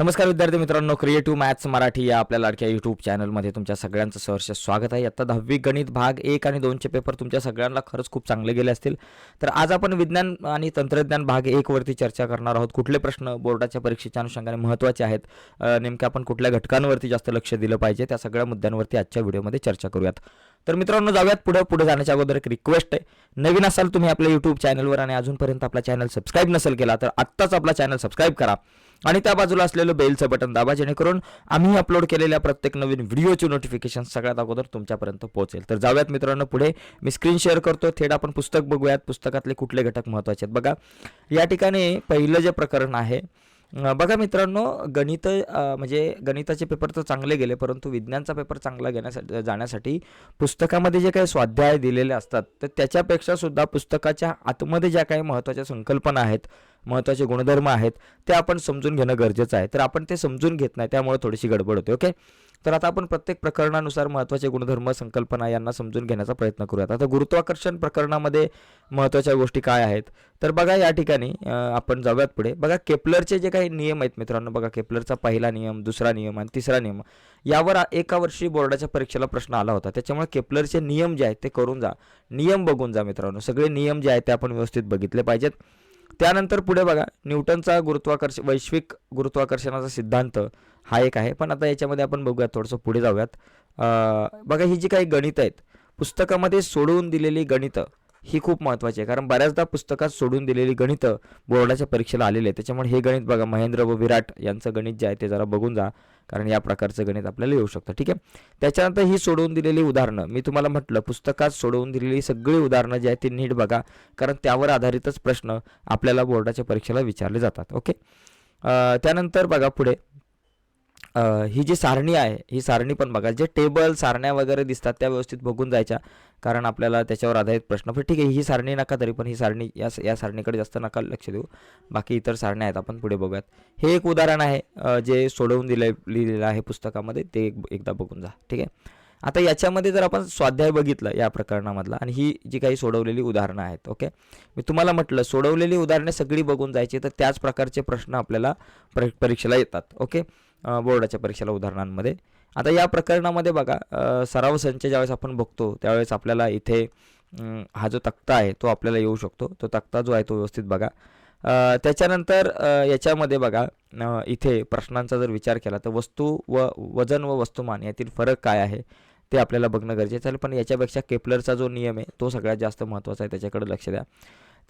नमस्कार विद्यार्थी मित्रांनो क्रिएटिव्ह मॅथ्स मराठी या आपल्या लाडक्या यूट्यूब चॅनलमध्ये तुमच्या सगळ्यांचं सहर्ष स्वागत आहे. आता दहावी गणित भाग एक आणि दोनचे पेपर तुमच्या सगळ्यांना खरंच खूप चांगले गेले असतील. तर आज आपण विज्ञान आणि तंत्रज्ञान भाग एकवरती चर्चा करणार आहोत. कुठले प्रश्न बोर्डाच्या परीक्षेच्या अनुषंगाने महत्त्वाचे आहेत नेमके आपण कुठल्या घटकांवरती जास्त लक्ष दिलं पाहिजे त्या सगळ्या मुद्द्यांवरती आजच्या व्हिडिओमध्ये चर्चा करूयात. तर मित्रांनो जाऊयात पुढे. पुढे जाण्याच्या अगोदर एक रिक्वेस्ट आहे. नवीन असाल तुम्ही आपल्या यूट्यूब चॅनलवर आणि अजूनपर्यंत आपला चॅनल सबस्क्राईब नसेल केला तर आत्ताच आपला चॅनल सबस्क्राईब करा. आणि त्या बाजूला असलेलं बेलचं बटन दाबा जेणेकरून आम्ही अपलोड केलेल्या प्रत्येक नवीन व्हिडिओचे नोटिफिकेशन सगळ्यात अगोदर तुमच्यापर्यंत पोहोचेल. तर जाऊयात मित्रांनो पुढे. मी स्क्रीन शेअर करतो. थेट आपण पुस्तक बघूयात. पुस्तकातले कुठले घटक महत्त्वाचे आहेत बघा. या ठिकाणी पहिलं जे प्रकरण आहे बघा मित्रांनो गणित म्हणजे गणिताचे पेपर तर चांगले गेले परंतु विज्ञानचा पेपर चांगला घेण्यासाठी जाण्यासाठी पुस्तकामध्ये जे काही स्वाध्याय दिलेले असतात तर त्याच्यापेक्षा सुद्धा पुस्तकाच्या आतमध्ये ज्या काही महत्त्वाच्या संकल्पना आहेत महत्त्वाचे गुणधर्म आहेत ते आपण समजून घेणं गरजेचं आहे. तर आपण ते समजून घेत नाही त्यामुळे थोडीशी गडबड होते ओके? तर आता आपण प्रत्येक प्रकरणानुसार महत्त्वाचे गुणधर्म संकल्पना यांना समजून घेण्याचा प्रयत्न करूयात. आता गुरुत्वाकर्षण प्रकरणामध्ये महत्त्वाच्या गोष्टी काय आहेत? तर बघा या ठिकाणी आपण जाऊयात पुढे. बघा केपलरचे जे काही नियम आहेत मित्रांनो बघा केपलरचा पहिला नियम दुसरा नियम आणि तिसरा नियम यावर एका वर्षी बोर्डाच्या परीक्षेला प्रश्न आला होता. त्याच्यामुळे केपलरचे नियम जे आहेत ते करून जा. नियम बघून जा मित्रांनो. सगळे नियम जे आहेत ते आपण व्यवस्थित बघितले पाहिजेत. त्यानंतर पुढे बघा न्यूटनचा गुरुत्वाकर्ष वैश्विक गुरुत्वाकर्षणाचा सिद्धांत हा एक आहे. पण आता याच्यामध्ये आपण बघूयात थोडंसं पुढे जाऊयात. बघा ही जी काही गणितं आहेत पुस्तकामध्ये सोडवून दिलेली गणितं ही खूप महत्त्वाची आहे. कारण बऱ्याचदा पुस्तकात सोडून दिलेली गणितं बोर्डाच्या परीक्षेला आलेली आहे त्याच्यामुळे हे गणित बघा महेंद्र व विराट यांचं गणित जे आहे ते जरा बघून जा. कारण या प्रकारचं गणित आपल्याला येऊ शकतं. ठीक आहे? त्याच्यानंतर ही सोडवून दिलेली उदाहरणं. मी तुम्हाला म्हटलं पुस्तकात सोडवून दिलेली सगळी उदाहरणं जी आहेत ती नीट बघा. कारण त्यावर आधारितच प्रश्न आपल्याला बोर्डाच्या परीक्षेला विचारले जातात. ओके? त्यानंतर बघा पुढे. ही जी सारणी आहे ही सारणी पण बघा. जे टेबल सारण्या वगैरे दिसतात त्या व्यवस्थित बघून जायच्या. कारण आपल्याला त्याच्यावर आधारित प्रश्न. पण ठीक आहे ही सारणी नका तरी पण ही सारणी या या सारणीकडे जास्त नका लक्ष देऊ. बाकी इतर सारण्या आहेत आपण पुढे बघूयात. हे एक उदाहरण आहे जे सोडवून दिले लिहिलेलं आहे पुस्तकामध्ये ते एक एकदा बघून जा. ठीक आहे? आता याच्यामध्ये जर आपण स्वाध्याय बघितलं या प्रकरणामधला आणि ही जी काही सोडवलेली उदाहरणं आहेत ओके? मी तुम्हाला म्हटलं सोडवलेली उदाहरणे सगळी बघून जायची तर त्याच प्रकारचे प्रश्न आपल्याला पर परीक्षेला येतात ओके? बोर्डाच्या परीक्षेला उदाहरणांमध्ये. आता या प्रकरणामध्ये बघा सराव संच ज्यावेळेस आपण बघतो त्यावेळेस आपल्याला इथे हा जो तक्ता आहे तो आपल्याला येऊ शकतो. तो तक्ता जो आहे तो व्यवस्थित बघा. त्याच्यानंतर याच्यामध्ये बघा इथे प्रश्नांचा जर विचार केला तर वस्तू व वजन व वस्तुमान यातील फरक काय आहे ते आपल्याला बघणं गरजेचं आहे. पण याच्यापेक्षा केपलरचा जो नियम आहे तो सगळ्यात जास्त महत्त्वाचा आहे. त्याच्याकडे लक्ष द्या.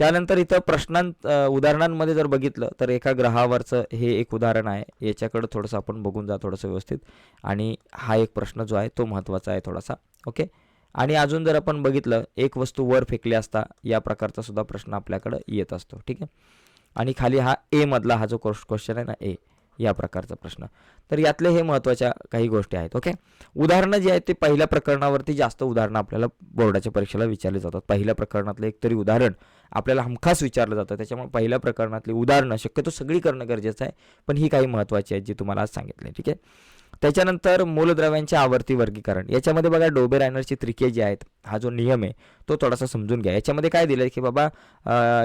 त्यानंतर इथं प्रश्नां उदाहरणांमध्ये जर बघितलं तर एका ग्रहावरचं हे एक उदाहरण आहे. याच्याकडं थोडंसं आपण बघून जा थोडंसं व्यवस्थित. आणि हा एक प्रश्न जो आहे तो महत्त्वाचा आहे थोडासा. ओके? आणि अजून जर आपण बघितलं एक वस्तू वर फेकली असता या प्रकारचा सुद्धा प्रश्न आपल्याकडं येत असतो. ठीक आहे? आणि खाली हा ए मधला हा जो क्वेश्चन आहे ना ए या प्रकारचा प्रश्न. तर यातले हे महत्त्वाच्या काही गोष्टी आहेत ओके? उदाहरणं जी आहेत ते पहिल्या प्रकरणावरती जास्त उदाहरणं आपल्याला बोर्डाच्या परीक्षेला विचारली जातात. पहिल्या प्रकरणातलं एक तरी उदाहरण आपल्याला हमखास विचारलं जातं. त्याच्यामुळे पहिल्या प्रकरणातली उदाहरणं शक्यतो सगळी करणं गरजेचं आहे पण ही काही महत्त्वाची आहेत जी तुम्हाला आज सांगितली ठीक आहे? त्याच्यानंतर मूलद्रव्यांचे आवर्ती वर्गीकरण. याच्यामध्ये बघा डोबे रायनरची त्रिके जी आहेत हा जो नियम आहे तो थोडासा समजून घ्या. याच्यामध्ये काय दिलं की बाबा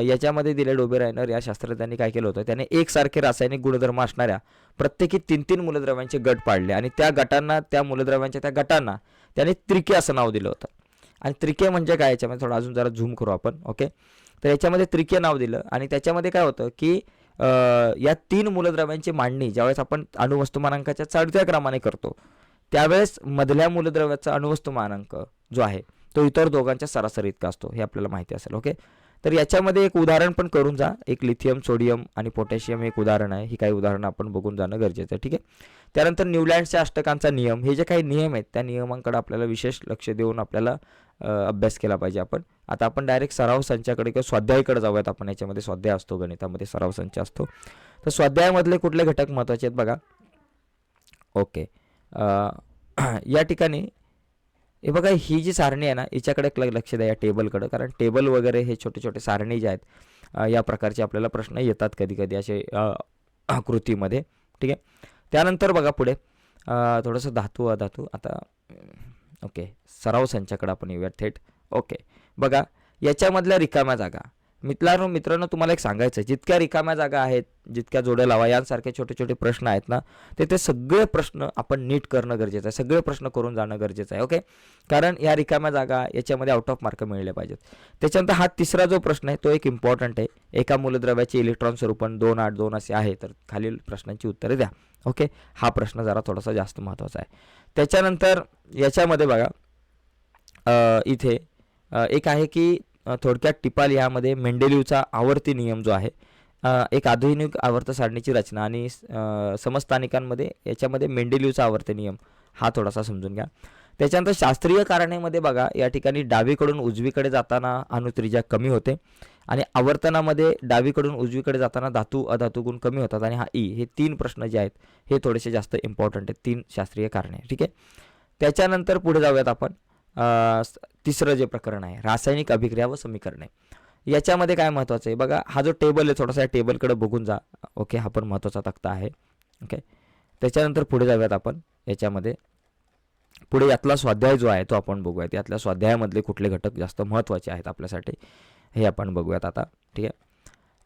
याच्यामध्ये दिले डोबे रायनर या शास्त्रज्ञांनी काय केलं होतं त्याने एकसारखे रासायनिक गुणधर्म असणाऱ्या प्रत्येकी तीन तीन मूलद्रव्यांचे गट पाडले आणि त्या गटांना त्या मूलद्रव्यांच्या त्या गटांना त्याने त्रिके असं नाव दिलं होतं. आणि त्रिके म्हणजे काय? याच्यामध्ये थोडं अजून जरा झूम करू आपण ओके? तर याच्यामध्ये त्रिके नाव दिलं आणि त्याच्यामध्ये काय होतं की या तीन मूलद्रव्यांची मांडणी ज्यावेळेस आपण अणुवस्तुमानांकाच्या चढत्या क्रमाने करतो त्यावेळेस मधल्या मूलद्रव्याचा अणुवस्तुमानांक जो आहे तो इतर दोघांच्या सरासरी इतका असतो हे आपल्याला माहिती असेल ओके तर याच्यामध्ये एक उदाहरण पण करून जा. एक लिथियम सोडियम आणि पोटॅशियम हे एक उदाहरण आहे. ही काही उदाहरणं आपण बघून जाणं गरजेचं आहे. ठीक आहे? त्यानंतर न्यूलँडच्या अष्टकांचा नियम. हे जे काही नियम आहेत त्या नियमांकडे आपल्याला विशेष लक्ष देऊन आपल्याला अभ्यास केला पाहिजे आपण. आता आपण डायरेक्ट सराव संचाकडे किंवा स्वाध्यायाकडे जाऊयात आपण. याच्यामध्ये स्वाध्याय असतो गणितामध्ये सराव संच असतो. तर स्वाध्यायामधले कुठले घटक महत्त्वाचे आहेत बघा? ओके. या ठिकाणी हे बघा ही जी सारणी आहे ना हिच्याकडे एक लक्ष द्या या टेबलकडं. कारण टेबल वगैरे हे छोटे छोटे सारणी जे आहेत या प्रकारचे आपल्याला प्रश्न येतात कधी कधी असे कृतीमध्ये आकृतीमध्ये. ठीक आहे? त्यानंतर बघा पुढे थोडंसं धातू अधातू. आता ओके सराव संचाकडे आपण येऊया थेट. ओके. बघा याच्यामधल्या रिकाम्या जागा. मित्रांनो मित्रांनो तुम्हाला एक सांगायचं आहे जितक्या रिकाम्या जागा आहेत जितक्या जोड्या लावा यांसारखे छोटे छोटे प्रश्न आहेत ना ते ते सगळे प्रश्न आपण नीट करणं गरजेचं आहे. सगळे प्रश्न करून जाणं गरजेचं आहे ओके? कारण या रिकाम्या जागा याच्यामध्ये आउट ऑफ मार्क मिळले पाहिजेत. त्याच्यानंतर हा तिसरा जो प्रश्न आहे तो एक इम्पॉर्टंट आहे. एका मूलद्रव्याचे इलेक्ट्रॉन स्वरूपण दोन आठ दोन असे आहे तर खालील प्रश्नांची उत्तरे द्या ओके? हा प्रश्न जरा थोडासा जास्त महत्त्वाचा आहे. त्याच्यानंतर याच्यामध्ये बघा इथे एक आहे की थोडक्यात टिपाल यामध्ये मेंडेलिवचा आवर्ती नियम जो आहे एक आधुनिक आवर्त सारणीची रचना आणि समस्थानिकांमध्ये याच्यामध्ये मेंडेलिवचा आवर्त नियम हा थोडासा समजून घ्या. त्याच्यानंतर शास्त्रीय कारणेमध्ये बघा या ठिकाणी डावीकडून उजवीकडे जाताना अनुत्रिजा कमी होते आणि आवर्तनामध्ये डावीकडून उजवीकडे जाताना धातू अधातू गुण कमी होतात आणि हा ई हे तीन प्रश्न जे आहेत हे थोडेसे जास्त इम्पॉर्टंट आहेत तीन शास्त्रीय कारणे ठीक आहे? त्याच्यानंतर पुढे जाऊयात आपण. तिसरं जे प्रकरण आहे रासायनिक अभिक्रिया व समीकरणे. याच्यामध्ये काय महत्त्वाचं आहे? बघा हा जो टेबल आहे थोडासा या टेबलकडे बघून जा. ओके हा पण महत्त्वाचा तक्ता आहे. ओके? त्याच्यानंतर पुढे जाऊयात आपण याच्यामध्ये. पुढे यातला स्वाध्याय जो आहे तो आपण बघूयात. यातल्या स्वाध्यायामधले कुठले घटक जास्त महत्त्वाचे आहेत आपल्यासाठी हे आपण बघूयात आता. ठीक आहे?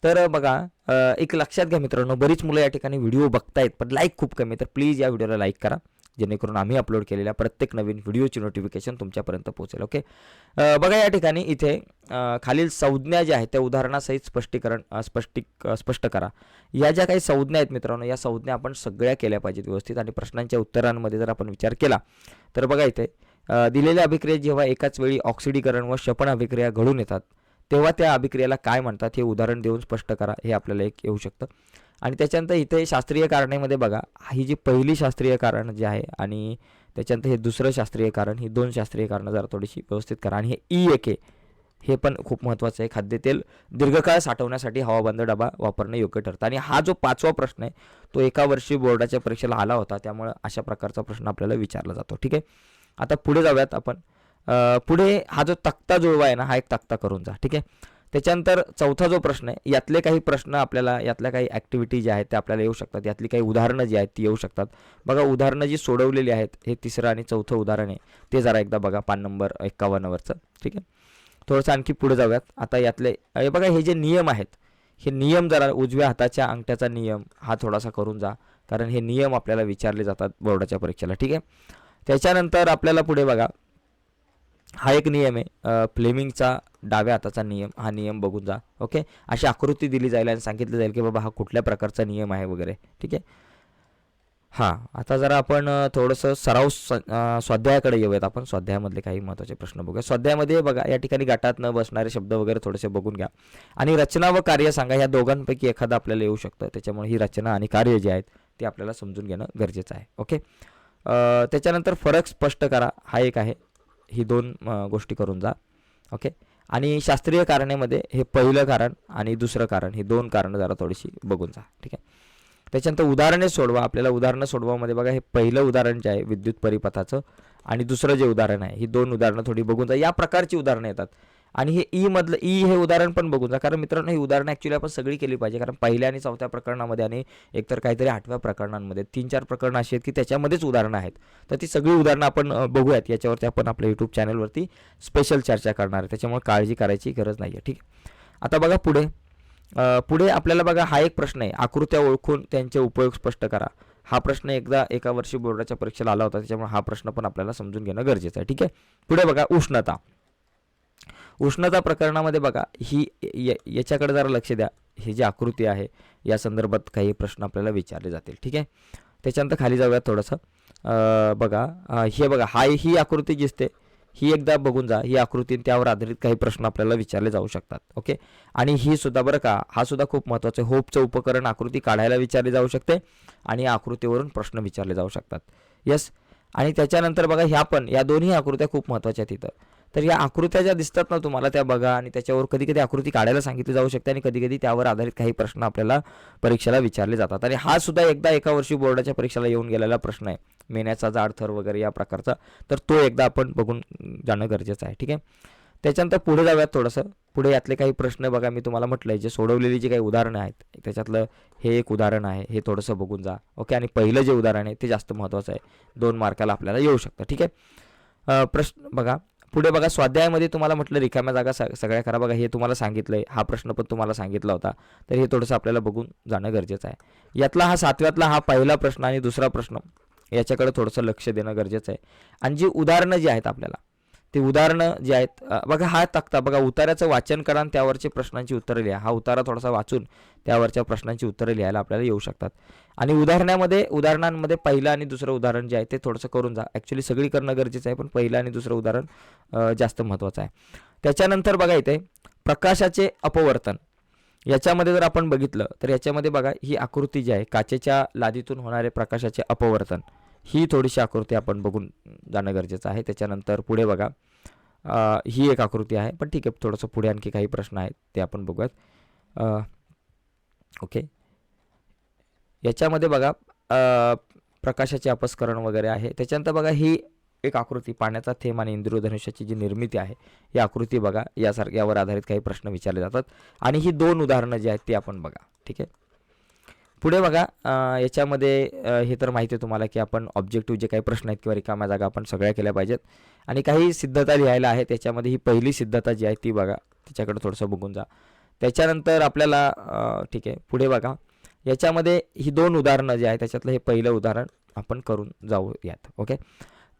तर बघा एक लक्षात घ्या मित्रांनो बरीच मुलं या ठिकाणी व्हिडिओ बघतायत पण लाईक खूप कमी तर प्लीज या व्हिडिओला लाईक करा. जेणेकरून आम्ही अपलोड केलेल्या प्रत्येक नवीन व्हिडिओची नोटिफिकेशन तुमच्यापर्यंत पोहोचेल ओके बघा या ठिकाणी इथे खालील संज्ञा ज्या आहेत त्या उदाहरणासहित स्पष्टीकरण अ, स्पष्टीक स्पष्ट करा. या ज्या काही संज्ञा आहेत मित्रांनो या संज्ञा आपण सगळ्या केल्या पाहिजेत व्यवस्थित आणि प्रश्नांच्या उत्तरांमध्ये जर आपण विचार केला तर बघा इथे दिलेल्या अभिक्रिया जेव्हा एकाच वेळी ऑक्सिडीकरण व शपण अभिक्रिया घडून येतात तेव्हा त्या अभिक्रियेला काय म्हणतात हे उदाहरण देऊन स्पष्ट करा हे आपल्याला एक येऊ शकतं. आणि त्याच्यानंतर इथे शास्त्रीय कारणेमध्ये बघा ही जी पहिली शास्त्रीय कारण जे आहे आणि त्याच्यानंतर हे दुसरं शास्त्रीय कारण ही दोन शास्त्रीय कारणं जरा थोडीशी व्यवस्थित करा. आणि हे ई एक हे पण खूप महत्त्वाचं आहे. खाद्यतेल दीर्घकाळ साठवण्यासाठी हवाबंद डबा वापरणं योग्य ठरतं. आणि हा जो पाचवा प्रश्न आहे तो एका वर्षी बोर्डाच्या परीक्षेला आला होता त्यामुळे अशा प्रकारचा प्रश्न आपल्याला विचारला जातो. ठीक आहे? आता पुढे जाऊयात आपण. पुढे हा जो तक्ता जुळवा आहे ना हा एक तक्ता करून जा ठीक आहे? त्याच्यानंतर चौथा जो प्रश्न आहे यातले काही प्रश्न आपल्याला यातल्या काही ॲक्टिव्हिटी ज्या आहेत त्या आपल्याला येऊ शकतात. यातली काही उदाहरणं जी आहेत ती येऊ शकतात. बघा उदाहरणं जी सोडवलेली आहेत हे तिसरं आणि चौथं उदाहरण आहे. ते जरा एकदा बघा पान नंबर एक्कावन्नवरचं ठीक आहे? थोडंसं आणखी पुढे जाऊयात. आता यातले हे बघा हे जे नियम आहेत हे नियम जरा उजव्या हाताच्या अंगठ्याचा नियम हा थोडासा करून जा. कारण हे नियम आपल्याला विचारले जातात बोर्डाच्या परीक्षेला ठीक आहे? त्याच्यानंतर आपल्याला पुढे बघा हा एक नियम आहे. फ्लेमिंगचा डाव्या हाताचा नियम हा नियम बघून जा. ओके? अशी आकृती दिली जाईल आणि सांगितलं जाईल की बाबा हा कुठल्या प्रकारचा नियम आहे वगैरे. ठीक आहे? हां आता जरा आपण थोडंसं सराव स स्वाध्यायाकडे येऊयात आपण. स्वाध्यायामधले काही महत्त्वाचे प्रश्न बघूया. स्वाध्यायामध्ये बघा या ठिकाणी गाठात न बसणारे शब्द वगैरे थोडेसे बघून घ्या. आणि रचना व कार्य सांगा. ह्या दोघांपैकी एखादं आपल्याला येऊ शकतं. त्याच्यामुळे ही रचना आणि कार्य जे आहेत ते आपल्याला समजून घेणं गरजेचं आहे. ओके? त्याच्यानंतर फरक स्पष्ट करा. हा एक आहे. ही दोन गोष्टी करून जा. ओके? आणि शास्त्रीय कारणेमध्ये हे पहिलं कारण आणि दुसरं कारण ही दोन कारणं जरा थोडीशी बघून जा. ठीक आहे? त्याच्यानंतर उदाहरणे सोडवा. आपल्याला उदाहरणं सोडवामध्ये बघा हे पहिलं उदाहरण जे आहे विद्युत परिपथाचं आणि दुसरं जे उदाहरण आहे ही दोन उदाहरणं थोडी बघून जा. या प्रकारची उदाहरणं येतात. आणि हे ई मधलं ई हे उदाहरण पण बघून जा. कारण मित्रांनो ही उदाहरणं ॲक्च्युली आपण सगळी केली पाहिजे. कारण पहिल्या आणि चौथ्या प्रकरणामध्ये आणि एकतर काहीतरी आठव्या प्रकरणांमध्ये तीन चार प्रकरणं अशी आहेत की त्याच्यामध्येच उदाहरणं आहेत. तर ती सगळी उदाहरणं आपण बघूयात. याच्यावरती आपण आपल्या यूट्यूब चॅनलवरती स्पेशल चर्चा करणार आहे. त्याच्यामुळे काळजी करायची गरज नाही आहे ठीक आहे? आता बघा पुढे. पुढे आपल्याला बघा हा एक प्रश्न आहे. आकृत्या ओळखून त्यांचे उपयोग स्पष्ट करा. हा प्रश्न एकदा एका वर्षी बोर्डाच्या परीक्षेला आला होता. त्याच्यामुळे हा प्रश्न पण आपल्याला समजून घेणं गरजेचं आहे. ठीक आहे? पुढे बघा उष्णता. उष्णता प्रकरणामध्ये बघा ही याच्याकडे जरा लक्ष द्या. ही जी आकृती आहे या संदर्भात काही प्रश्न आपल्याला विचारले जातील. ठीक आहे? त्याच्यानंतर खाली जाऊया थोडंसं. बघा हे बघा हा ही आकृती दिसते. ही एकदा बघून जा. ही आकृती त्यावर आधारित काही प्रश्न आपल्याला विचारले जाऊ शकतात. ओके? आणि ही सुद्धा बरं का हा सुद्धा खूप महत्त्वाचं आहे. होपचं उपकरण आकृती काढायला विचारली जाऊ शकते आणि या आकृतीवरून प्रश्न विचारले जाऊ शकतात. येस आणि त्याच्यानंतर बघा ह्या पण या दोन्ही आकृत्या खूप महत्त्वाच्या आहेत इथं. तर या आकृत्या ज्या दिसतात ना तुम्हाला त्या बघा आणि त्याच्यावर कधी कधी आकृती काढायला सांगितली जाऊ शकते आणि कधी कधी त्यावर आधारित काही प्रश्न आपल्याला परीक्षेला विचारले जातात. आणि हा सुद्धा एकदा एका वर्षी बोर्डाच्या परीक्षेला येऊन गेलेला प्रश्न आहे. मेण्याचा जाड थर वगैरे या प्रकारचा. तर तो एकदा आपण बघून जाणं गरजेचं आहे. ठीक आहे? त्याच्यानंतर पुढे जाऊयात थोडंसं. पुढे यातले काही प्रश्न बघा. मी तुम्हाला म्हटलं आहे जे सोडवलेली जी काही उदाहरणं आहेत त्याच्यातलं हे एक उदाहरण आहे. हे थोडंसं बघून जा. ओके? आणि पहिलं जे उदाहरण आहे ते जास्त महत्त्वाचं आहे. दोन मार्काला आपल्याला येऊ शकतं. ठीक आहे? प्रश्न बघा. पुढे बघा स्वाध्यायामध्ये तुम्हाला म्हटलं रिकाम्या जागा सगळ्या करा बघा हे तुम्हाला सांगितलंय. हा प्रश्न पण तुम्हाला सांगितला होता. तर हे थोडंसं आपल्याला बघून जाणं गरजेचं आहे. यातला हा सातव्यातला हा पहिला प्रश्न आणि दुसरा प्रश्न याच्याकडे थोडंसं लक्ष देणं गरजेचं आहे. आणि जी उदाहरणं जी आहेत आपल्याला ते उदाहरणं जे आहेत बघा हा तक्ता बघा उताराचं वाचन करा आणि त्यावरचे प्रश्नांची उत्तरं लिहा. हा उतारा थोडासा वाचून त्यावरच्या प्रश्नांची उत्तरं लिहायला आपल्याला येऊ शकतात. आणि उदाहरणामध्ये उदाहरणांमध्ये पहिलं आणि दुसरं उदाहरण जे आहे ते थोडंसं करून जा. ॲक्च्युली सगळी करणं गरजेचं आहे पण पहिलं आणि दुसरं उदाहरण जास्त महत्त्वाचं आहे. त्याच्यानंतर बघा इथे प्रकाशाचे अपवर्तन. याच्यामध्ये जर आपण बघितलं तर याच्यामध्ये बघा ही आकृती जी आहे काचेच्या लादीतून होणारे प्रकाशाचे अपवर्तन. ही थोडीशी आकृती आपण बघून जाणं गरजेचं आहे. त्याच्यानंतर पुढे बघा. ही एक आकृती आहे पण ठीक आहे थोडंसं पुढे आणखी काही प्रश्न आहेत ते आपण बघूयात. ओके. याच्यामध्ये बघा प्रकाशाचे अपस्करण वगैरे आहे. त्याच्यानंतर बघा ही एक आकृती पाण्याचा थेंब आणि इंद्रधनुष्याची जी निर्मिती आहे ही आकृती बघा यासारख्यावर आधारित काही प्रश्न विचारले जातात. आणि ही दोन उदाहरणं जी आहेत ती आपण बघा. ठीक आहे? पुढे बघा याच्यामध्ये हे तर माहिती आहे तुम्हाला की आपण ऑब्जेक्टिव्ह जे काही प्रश्न आहेत किंवा रिकाम्या जागा आपण सगळ्या केल्या पाहिजेत. आणि काही सिद्धता लिहायला आहे त्याच्यामध्ये ही पहिली सिद्धता जी आहे ती बघा. त्याच्याकडे थोडंसं बघून जा. त्याच्यानंतर आपल्याला ठीक आहे पुढे बघा. याच्यामध्ये ही दोन उदाहरणं जे आहे त्याच्यातलं हे पहिलं उदाहरण आपण करून जाऊ यात ओके?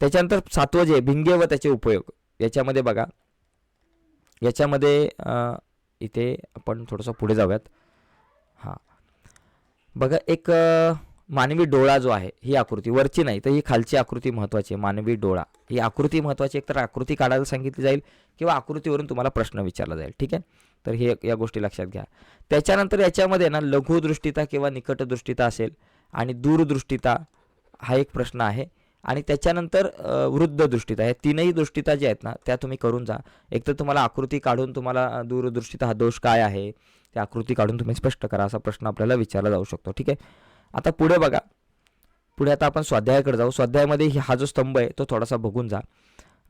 त्याच्यानंतर सातवं जे भिंगे व त्याचे उपयोग. याच्यामध्ये बघा. याच्यामध्ये इथे आपण थोडंसं पुढे जाऊयात. हां. बघा एक मानवी डोळा जो आहे ही आकृती वरची नाही तर ही खालची आकृती महत्त्वाची आहे मानवी डोळा. ही आकृती महत्त्वाची एक तर आकृती काढायला सांगितली जाईल किंवा आकृतीवरून तुम्हाला प्रश्न विचारला जाईल ठीक आहे? तर हे या गोष्टी लक्षात घ्या. त्याच्यानंतर याच्यामध्ये ना लघुदृष्टिता किंवा निकटदृष्टिता असेल आणि दूरदृष्टिता हा एक प्रश्न आहे आणि त्याच्यानंतर वृद्ध दृष्टिता या तीनही दृष्टिता ज्या आहेत ना त्या तुम्ही करून जा. एक तर तुम्हाला आकृती काढून तुम्हाला दूरदृष्टिता हा दोष काय आहे? त्या आकृती काढून तुम्ही स्पष्ट करा असा प्रश्न आपल्याला विचारला जाऊ शकतो. ठीक आहे? आता पुढे बघा. पुढे आता आपण स्वाध्यायाकडे जाऊ. स्वाध्यायामध्ये ही- हा जो स्तंभ आहे तो थोडासा बघून जा.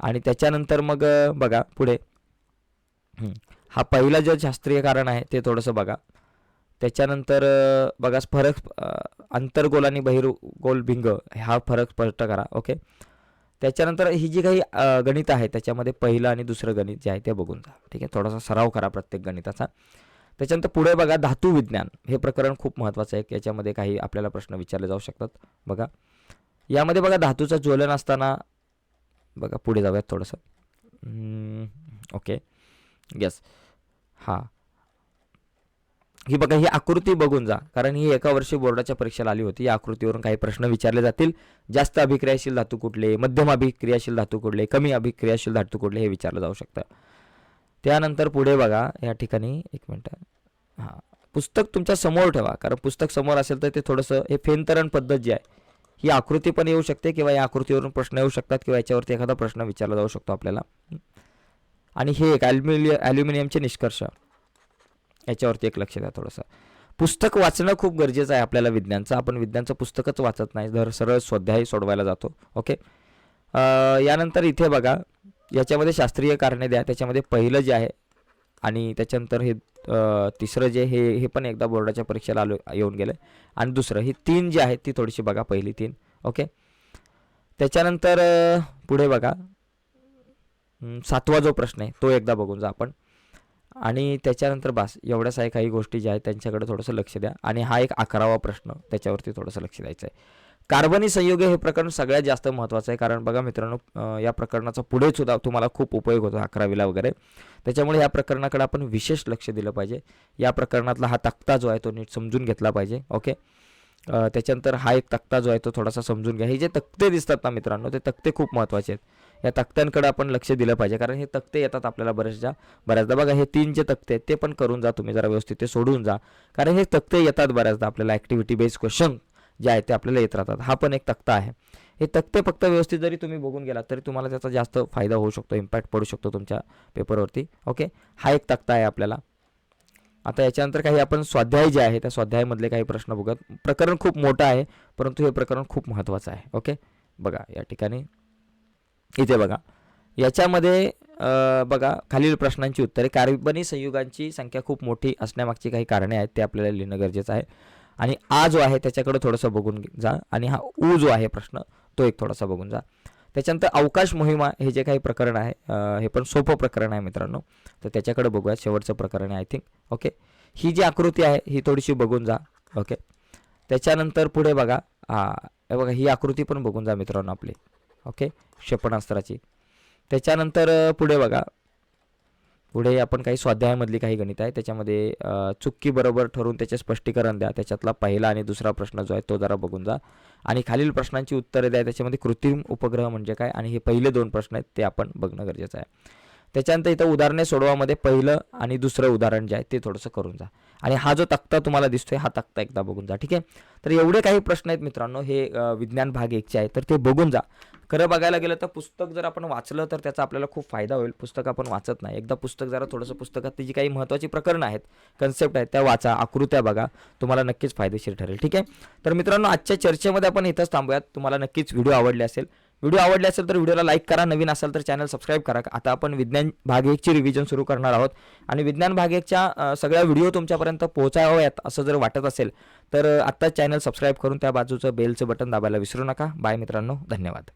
आणि त्याच्यानंतर मग बघा पुढे. हा पहिला जे शास्त्रीय कारण आहे ते थोडंसं बघा. त्याच्यानंतर बघा फरक अ, अंतर्गोल आणि बहिर्गोल भिंग हा फरक स्पष्ट करा. ओके? त्याच्यानंतर ही जी काही गणित आहे त्याच्यामध्ये पहिलं आणि दुसरं गणित जे आहे ते बघून जा. ठीक आहे? थोडासा सराव करा प्रत्येक गणिताचा. त्याच्यानंतर पुढे बघा धातू विज्ञान. हे प्रकरण खूप महत्त्वाचं आहे याच्यामध्ये काही आपल्याला प्रश्न विचारले जाऊ शकतात. बघा. यामध्ये बघा धातूचं ज्वलन असताना बघा पुढे जाऊयात थोडंसं. ओके. येस हां. ही बघा ही आकृती बघून जा. कारण ही एका वर्षी बोर्डाच्या परीक्षेला आली होती. या आकृतीवरून काही प्रश्न विचारले जातील. जास्त अभिक्रियाशील धातू कुठले? मध्यम अभिक्रियाशील धातू कुठले? कमी अभिक्रियाशील धातू कुठले? हे विचारलं जाऊ शकतं. त्यानंतर पुढे बघा या ठिकाणी एक मिनटं. हां. पुस्तक तुमच्यासमोर ठेवा. कारण पुस्तक समोर असेल तर ते थोडंसं हे फेनतरण पद्धत जी आहे ही आकृती पण येऊ शकते किंवा या आकृतीवरून प्रश्न येऊ शकतात किंवा याच्यावरती एखादा प्रश्न विचारला जाऊ शकतो आपल्याला. आणि हे एक ॲल्युमिनिय ॲल्युमिनियमचे निष्कर्ष. याच्यावरती एक लक्ष द्या थोडंसं. पुस्तक वाचणं खूप गरजेचं आहे आपल्याला विज्ञानचं. आपण विज्ञानचं पुस्तकच वाचत नाही. दर सरळ स्वाध्याय सोडवायला जातो. ओके? यानंतर इथे बघा. याच्यामध्ये शास्त्रीय कारणे द्या. त्याच्यामध्ये पहिलं जे आहे आणि त्याच्यानंतर हे तिसरं जे हे हे पण एकदा बोर्डाच्या परीक्षेला आलो येऊन गेलं. आणि दुसरं ही तीन जी आहेत ती थोडीशी बघा पहिली तीन. ओके? त्याच्यानंतर पुढे बघा. सातवा जो प्रश्न आहे तो एकदा बघून जा आपण. आणि त्याच्यानंतर बास एवढ्याच आहे काही गोष्टी ज्या आहेत त्यांच्याकडे थोडंसं लक्ष द्या. आणि हा एक अकरावा प्रश्न त्याच्यावरती थोडंसं लक्ष द्यायचं आहे कार्बनी संयुगे हे प्रकरण सगळ्यात जास्त महत्त्वाचं आहे. कारण बघा मित्रांनो या प्रकरणाचा पुढे सुद्धा तुम्हाला खूप उपयोग होतो अकरावीला वगैरे. त्याच्यामुळे या प्रकरणाकडे आपण विशेष लक्ष दिलं पाहिजे. या प्रकरणातला हा तक्ता जो आहे तो नीट समजून घेतला पाहिजे ओके? त्याच्यानंतर हा एक तक्ता जो आहे तो थोडासा समजून घ्या. हे जे तक्ते दिसतात ना मित्रांनो ते तक्ते खूप महत्त्वाचे आहेत. या तक्त्यांकडे आपण लक्ष दिलं पाहिजे. कारण हे तक्ते येतात आपल्याला बऱ्याचदा. बऱ्याचदा बघा हे तीन जे तक्ते आहेत ते पण करून जा तुम्ही जरा व्यवस्थित ते सोडून जा. कारण हे तक्ते येतात बऱ्याचदा आपल्याला ॲक्टिव्हिटी बेस्ड क्वेश्चन जे आहे ते आपल्याला येत राहतात. हा पण एक तक्ता आहे. हे तक्ते फक्त व्यवस्थित जरी तुम्ही बघून गेलात तरी तुम्हाला त्याचा जास्त फायदा होऊ शकतो इम्पॅक्ट पडू शकतो तुमच्या पेपरवरती ओके हा एक तक्ता आहे आपल्याला. आता याच्यानंतर काही आपण स्वाध्याय जे आहे त्या स्वाध्यायामधले काही प्रश्न बघत प्रकरण खूप मोठं आहे परंतु हे प्रकरण खूप महत्त्वाचं आहे. ओके बघा या ठिकाणी. इथे बघा. याच्यामध्ये बघा खालील प्रश्नांची उत्तरे. कार्बनी संयुगांची संख्या खूप मोठी असण्यामागची काही कारणे आहेत ते आपल्याला लिहिणं गरजेचं आहे. आणि आ जो आहे त्याच्याकडे थोडंसं बघून जा. आणि हा ऊ जो आहे प्रश्न तो एक थोडासा बघून जा. त्याच्यानंतर अवकाश मोहिमा हे जे काही प्रकरण आहे हे पण सोपं प्रकरण आहे मित्रांनो. तर त्याच्याकडे बघूया शेवटचं प्रकरण आहे आय थिंक ओके? ही जी आकृती आहे ही थोडीशी बघून जा. ओके? त्याच्यानंतर पुढे बघा. हा हे बघा ही आकृती पण बघून जा मित्रांनो आपली. ओके? क्षेपणास्त्राची. त्याच्यानंतर पुढे बघा. पुढे आपण काही स्वाध्यायामधली काही गणित आहे त्याच्यामध्ये चुक्की बरोबर ठरवून त्याचे स्पष्टीकरण द्या त्याच्यातला पहिला आणि दुसरा प्रश्न जो आहे तो जरा बघून जा. आणि खालील प्रश्नांची उत्तरे द्या त्याच्यामध्ये कृत्रिम उपग्रह म्हणजे काय आणि हे पहिले दोन प्रश्न आहेत ते आपण बघणं गरजेचं आहे. त्याच्यानंतर इथं उदाहरणे सोडवामध्ये पहिलं आणि दुसरं उदाहरण जे आहे ते थोडंसं करून जा. आणि हा जो तक्ता तुम्हाला दिसतोय हा तक्ता एकदा बघून जा ठीक आहे? तर एवढे काही प्रश्न आहेत मित्रांनो हे विज्ञान भाग एकचे आहे तर ते बघून जा. खरं बघायला गेलं तर पुस्तक जर आपण वाचलं तर त्याचा आपल्याला खूप फायदा होईल. पुस्तक आपण वाचत नाही. एकदा पुस्तक जरा थोडंसं पुस्तकात जी काही महत्त्वाची प्रकरणं आहेत कन्सेप्ट आहेत त्या वाचा आकृत्या बघा तुम्हाला नक्कीच फायदेशीर ठरेल ठीक आहे? तर मित्रांनो आजच्या चर्चेमध्ये आपण इथंच थांबूयात. तुम्हाला नक्कीच व्हिडिओ आवडले असेल व्हिडिओ आवडले असेल तर व्हिडिओला लाईक करा नवीन असेल तर चॅनल सबस्क्राईब करा. आता आपण विज्ञान भाग एकची रिव्हिजन सुरू करणार आहोत. आणि विज्ञान भाग एकच्या सगळ्या व्हिडिओ तुमच्यापर्यंत पोहोचाव्यात असं जर वाटत असेल तर आत्ताच चॅनल सबस्क्राईब करून त्या बाजूचं बेलचं बटन दाबायला विसरू नका. बाय मित्रांनो धन्यवाद.